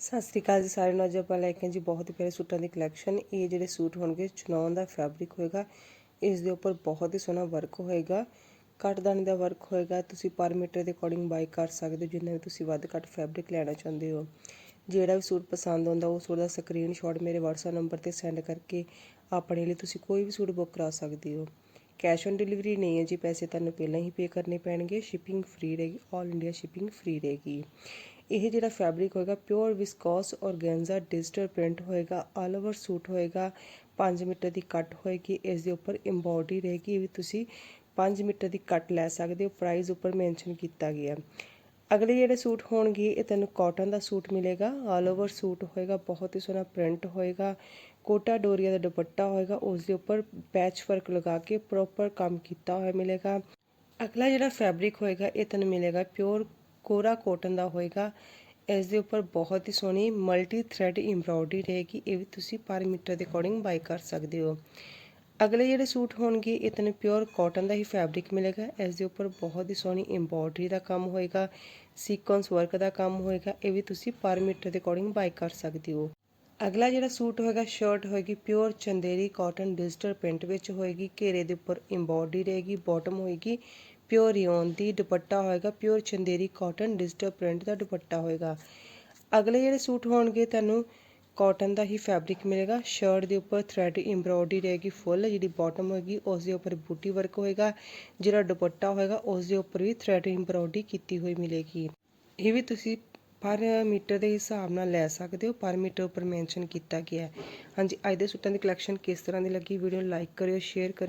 ਸਤਿ ਸ੍ਰੀ ਅਕਾਲ ਜੀ ਸਾਰਿਆਂ ਨੂੰ। ਅੱਜ ਆਪਾਂ ਲੈ ਕੇ ਜੀ ਬਹੁਤ ਹੀ ਪਿਆਰੇ ਸੂਟਾਂ ਦੀ ਕਲੈਕਸ਼ਨ ਇਹ ਜਿਹੜੇ ਸੂਟ ਹੋਣਗੇ ਚਨੌਨ ਦਾ ਫੈਬਰਿਕ ਹੋਏਗਾ। ਇਸ ਦੇ ਉੱਪਰ ਬਹੁਤ ਹੀ ਸੋਹਣਾ ਵਰਕ ਹੋਏਗਾ। ਕੱਟਦਾਨੀ ਦਾ ਵਰਕ ਹੋਏਗਾ। ਤੁਸੀਂ ਪਰ ਮੀਟਰ ਦੇ ਅਕੋਰਡਿੰਗ ਬਾਈ ਕਰ ਸਕਦੇ ਹੋ, ਜਿੰਨਾ ਵੀ ਤੁਸੀਂ ਵੱਧ ਘੱਟ ਫੈਬਰਿਕ ਲੈਣਾ ਚਾਹੁੰਦੇ ਹੋ। ਜਿਹੜਾ ਵੀ ਸੂਟ ਪਸੰਦ ਆਉਂਦਾ, ਉਹ ਸੂਟ ਦਾ ਸਕਰੀਨਸ਼ਾਟ ਮੇਰੇ WhatsApp ਨੰਬਰ ਤੇ ਸੈਂਡ ਕਰਕੇ ਆਪਣੇ ਲਈ ਤੁਸੀਂ ਕੋਈ ਵੀ ਸੂਟ ਬੁੱਕ ਕਰਾ ਸਕਦੇ ਹੋ। ਕੈਸ਼ ਔਨ ਡਿਲੀਵਰੀ ਨਹੀਂ ਹੈ ਜੀ, ਪੈਸੇ ਤੁਹਾਨੂੰ ਪਹਿਲਾਂ ਹੀ ਪੇ ਕਰਨੇ ਪੈਣਗੇ। ਸ਼ਿਪਿੰਗ ਫ੍ਰੀ ਰਹੇਗੀ 올 ਇੰਡੀਆ ਸ਼ਿਪਿੰਗ ਫ੍ਰੀ ਰਹੇਗੀ। ਇਹ ਜਿਹੜਾ ਫੈਬਰਿਕ ਹੋਏਗਾ pure viscose organza digital print ਹੋਏਗਾ ਆਲ ਓਵਰ ਸੂਟ ਹੋਏਗਾ 5 ਮੀਟਰ ਦੀ ਕੱਟ ਹੋਏਗੀ ਇਸ ਦੇ ਉੱਪਰ ਐਮਬੋਡੀ ਰਹੇਗੀ, ਇਹ ਵੀ ਤੁਸੀਂ 5 ਮੀਟਰ ਦੀ ਕੱਟ ਲੈ ਸਕਦੇ ਹੋ ਪ੍ਰਾਈਸ ਉੱਪਰ ਮੈਂਸ਼ਨ ਕੀਤਾ ਗਿਆ। ਅਗਲੇ ਜਿਹੜੇ ਸੂਟ ਹੋਣਗੇ, ਇਹ ਤੈਨੂੰ ਕਾਟਨ ਦਾ ਸੂਟ ਮਿਲੇਗਾ ਆਲ ਓਵਰ ਸੂਟ ਹੋਏਗਾ, ਬਹੁਤ ਹੀ ਸੋਹਣਾ ਪ੍ਰਿੰਟ ਹੋਏਗਾ, ਕੋਟਾ ਡੋਰੀਆ ਦਾ ਦੁਪੱਟਾ ਹੋਏਗਾ ਉਸ ਦੇ ਉੱਪਰ ਪੈਚ ਵਰਕ ਲਗਾ ਕੇ ਪ੍ਰੋਪਰ ਕੰਮ ਕੀਤਾ ਹੋਇਆ ਮਿਲੇਗਾ। ਅਗਲਾ ਜਿਹੜਾ ਫੈਬਰਿਕ ਹੋਏਗਾ, ਇਹ ਤੈਨੂੰ ਮਿਲੇਗਾ ਪਿਓਰ ਕੋਰਾ ਕੋਟਨ ਦਾ ਹੋਏਗਾ। ਇਸ ਦੇ ਉੱਪਰ ਬਹੁਤ ਹੀ ਸੋਹਣੀ ਮਲਟੀ ਥ੍ਰੈਡ ਐਮਬ੍ਰੋਇਡਰੀ ਰਹੇਗੀ। ਇਹ ਵੀ ਤੁਸੀਂ ਪਰ ਮੀਟਰ ਦੇ ਅਕੋਰਡਿੰਗ ਬਾਈ ਕਰ ਸਕਦੇ ਹੋ। ਅਗਲੇ ਜਿਹੜੇ ਸੂਟ ਹੋਣਗੇ, ਇਹ ਤੈਨੂੰ ਪਿਓਰ ਕਾਟਨ ਦਾ ਹੀ ਫੈਬਰਿਕ ਮਿਲੇਗਾ। ਇਸ ਦੇ ਉੱਪਰ ਬਹੁਤ ਹੀ ਸੋਹਣੀ ਐਮਬ੍ਰੋਇਡਰੀ ਦਾ ਕੰਮ ਹੋਏਗਾ, ਸੀਕੁਐਂਸ ਵਰਕ ਦਾ ਕੰਮ ਹੋਏਗਾ। ਇਹ ਵੀ ਤੁਸੀਂ ਪਰ ਮੀਟਰ ਦੇ ਅਕੋਰਡਿੰਗ ਬਾਈ ਕਰ ਸਕਦੇ ਹੋ। ਅਗਲਾ ਜਿਹੜਾ ਸੂਟ ਹੋਏਗਾ, ਸ਼ਰਟ ਹੋਏਗੀ, pure Chanderi cotton digital print ਵਿੱਚ ਹੋਏਗੀ। ਘੇਰੇ ਦੇ ਉੱਪਰ ਐਮਬੋਡੀ ਰਹੇਗੀ, ਬਾਟਮ ਹੋਏਗੀ। ਪਿਓਰ ਰਿਓਨ ਦੀ ਦੁਪੱਟਾ ਹੋਏਗਾ pure Chanderi cotton digital print ਦਾ ਦੁਪੱਟਾ ਹੋਏਗਾ। ਅਗਲੇ ਜਿਹੜੇ ਸੂਟ ਹੋਣਗੇ, ਤੁਹਾਨੂੰ ਕਾਟਨ ਦਾ ਹੀ ਫੈਬਰਿਕ ਮਿਲੇਗਾ। ਸ਼ਰਟ ਦੇ ਉੱਪਰ ਥ੍ਰੈਡ ਐਮਬ੍ਰੋਇਡਰੀ ਰਹੇਗੀ ਫੁੱਲ ਜਿਹੜੀ ਬਾਟਮ ਹੋਏਗੀ, ਉਸ ਦੇ ਉੱਪਰ ਬੂਟੀ ਵਰਕ ਹੋਏਗਾ। ਜਿਹੜਾ ਦੁਪੱਟਾ ਹੋਏਗਾ, ਉਸ ਦੇ ਉੱਪਰ ਵੀ ਥ੍ਰੈਡ ਐਮਬ੍ਰੋਇਡਰੀ ਕੀਤੀ ਹੋਈ ਮਿਲੇਗੀ। ਇਹ ਵੀ ਤੁਸੀਂ ਪਰ ਮੀਟਰ ਦੇ ਹਿਸਾਬ ਨਾਲ ਲੈ ਸਕਦੇ ਹੋ, ਪਰ ਮੀਟਰ ਉੱਪਰ ਮੈਂਸ਼ਨ ਕੀਤਾ ਗਿਆ ਹੈ। ਹਾਂਜੀ, ਅੱਜ ਦੇ ਸੂਟਾਂ ਦੀ ਕਲੈਕਸ਼ਨ ਕਿਸ ਤਰ੍ਹਾਂ ਦੀ ਲੱਗੀ? ਵੀਡੀਓ ਲਾਈਕ ਕਰਿਓ ਸ਼ੇਅਰ ਕਰਿਓ।